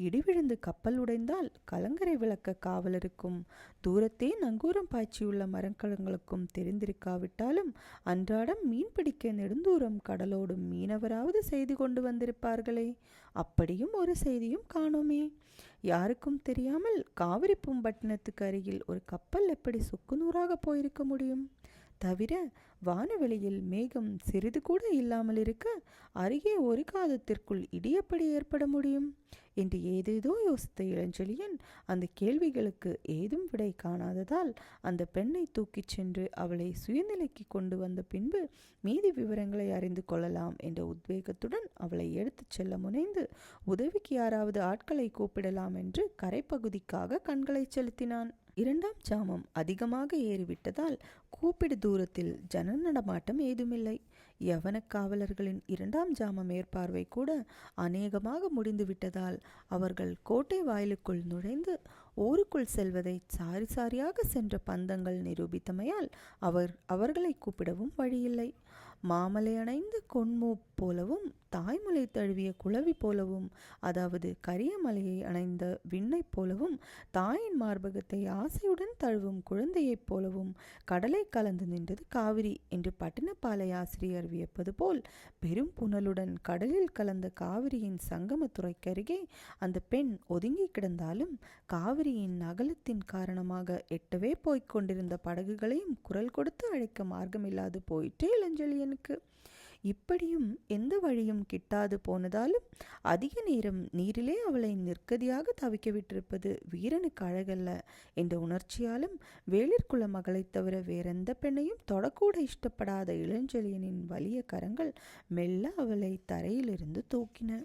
இடி விழுந்து கப்பல் உடைந்தால் கலங்கரை விளக்க காவலருக்கும் தூரத்தே நங்கூரம் பாய்ச்சியுள்ள மரக்கலங்களுக்கும் தெரிந்திருக்காவிட்டாலும் அன்றாடம் மீன் பிடிக்க நெடுந்தூரம் கடலோடும் மீனவராவது செய்தி கொண்டு வந்திருப்பார்களே. அப்படியும் ஒரு செய்தியும் காணோமே. யாருக்கும் தெரியாமல் காவிரி பூம்பட்டினத்துக்கு அருகில் ஒரு கப்பல் எப்படி சுக்குநூறாக போயிருக்க முடியும்? தவிர வானவெளியில் மேகம் சிறிது கூட இல்லாமல் இருக்க அருகே ஒரு காதத்திற்குள் இடியப்படி ஏற்பட முடியும்? என்று ஏதேதோ யோசித்த இளஞ்செழியன் அந்த கேள்விகளுக்கு ஏதும் விடை காணாததால் அந்த பெண்ணை தூக்கிச் சென்று அவளை சுயநிலைக்கு கொண்டு வந்த பின்பு மீதி விவரங்களை அறிந்து கொள்ளலாம் என்ற உத்வேகத்துடன் அவளை எடுத்துச் செல்ல முனைந்து உதவிக்கு யாராவது ஆட்களை கூப்பிடலாம் என்று கரைப்பகுதிக்காக கண்களை செலுத்தினான். இரண்டாம் ஜாமம் அதிகமாக ஏறிவிட்டதால் கூப்பிடு தூரத்தில் ஜன நடமாட்டம் ஏதுமில்லை. யவன காவலர்களின் இரண்டாம் ஜாம மேற்பார்வை கூட அநேகமாக முடிந்துவிட்டதால் அவர்கள் கோட்டை வாயிலுக்குள் நுழைந்து ஊருக்குள் செல்வதை சாரி சாரியாக சென்ற பந்தங்கள் நிரூபித்தமையால் அவர் அவர்களை கூப்பிடவும் வழியில்லை. மாமலை அணைந்த கொன்மூ போலவும் தாய்மலை தழுவிய குளவி போலவும் அதாவது கரிய மலையை அணைந்த விண்ணைப் போலவும் தாயின் மார்பகத்தை ஆசையுடன் தழுவும் குழந்தையைப் போலவும் கடலை கலந்து நின்றது காவிரி என்று பட்டினப்பாலை ஆசிரியர் வியப்பது போல் பெரும் புனலுடன் கடலில் கலந்த காவிரியின் சங்கமத்துறைக்கருகே அந்த பெண் ஒதுங்கி கிடந்தாலும் காவிரியின் அகலத்தின் காரணமாக எட்டவே போய்க் கொண்டிருந்த படகுகளையும் குரல் கொடுத்து அழைக்க மார்க்கமில்லாது போயிற்று இளஞ்செழியனுக்கு இப்படியும் எந்த வழியும் கிட்டாது போனதாலும் அதிக நேரம் நீரிலே அவளை நிற்கதியாக தவிக்க விட்டிருப்பது வீரனுக்கு அழகல்ல. என்ற உணர்ச்சியாலும் வேளிற்குல மகளைத் தவிர வேறெந்த பெண்ணையும் தொடக்கூட இஷ்டப்படாத இளஞ்செழியனின் வலிய கரங்கள் மெல்ல அவளை தரையிலிருந்து தூக்கின.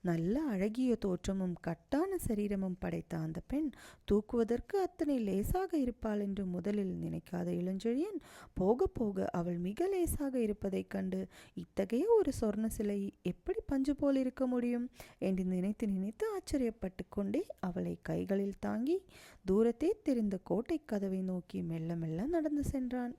நல்ல அழகிய தோற்றமும் கட்டான சரீரமும் படைத்த அந்த பெண் தூக்குவதற்கு அத்தனை லேசாக இருப்பாள் என்று முதலில் நினைக்காத இளஞ்செழியன் போக போக அவள் மிக லேசாக இருப்பதைக் கண்டு இத்தகைய ஒரு சொர்ண சிலை எப்படி பஞ்சு போல் இருக்க முடியும்? என்று நினைத்து நினைத்து ஆச்சரியப்பட்டு கொண்டே அவளை கைகளில் தாங்கி தூரத்தே தெரிந்த கோட்டை கதவை நோக்கி மெல்ல மெல்ல நடந்து சென்றான்.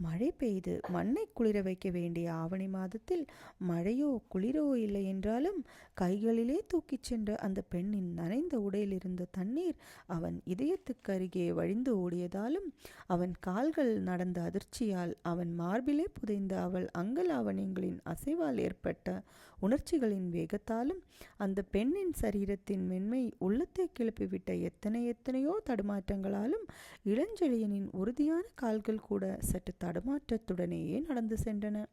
மழை பெய்து மண்ணை குளிர வைக்க வேண்டிய ஆவணி மாதத்தில் மழையோ குளிரோ இல்லை என்றாலும் கைகளிலே தூக்கிச் சென்ற அந்த பெண்ணின் நனைந்த உடையில் இருந்த தண்ணீர் அவன் இதயத்துக்கு அருகே வழிந்து ஓடியதாலும் அவன் கால்கள் நடந்த அதிர்ச்சியால் அவன் மார்பிலே புதைந்த அவள் அங்கலாவணியங்களின் அசைவால் ஏற்பட்ட உணர்ச்சிகளின் வேகத்தாலும் அந்த பெண்ணின் சரீரத்தின் மென்மை உள்ளத்தை கிளப்பிவிட்ட எத்தனை எத்தனையோ தடுமாற்றங்களாலும் இளஞ்செழியனின் உறுதியான கால்கள் கூட சற்று தடுமாற்றத்துடனேயே நடந்து சென்றன.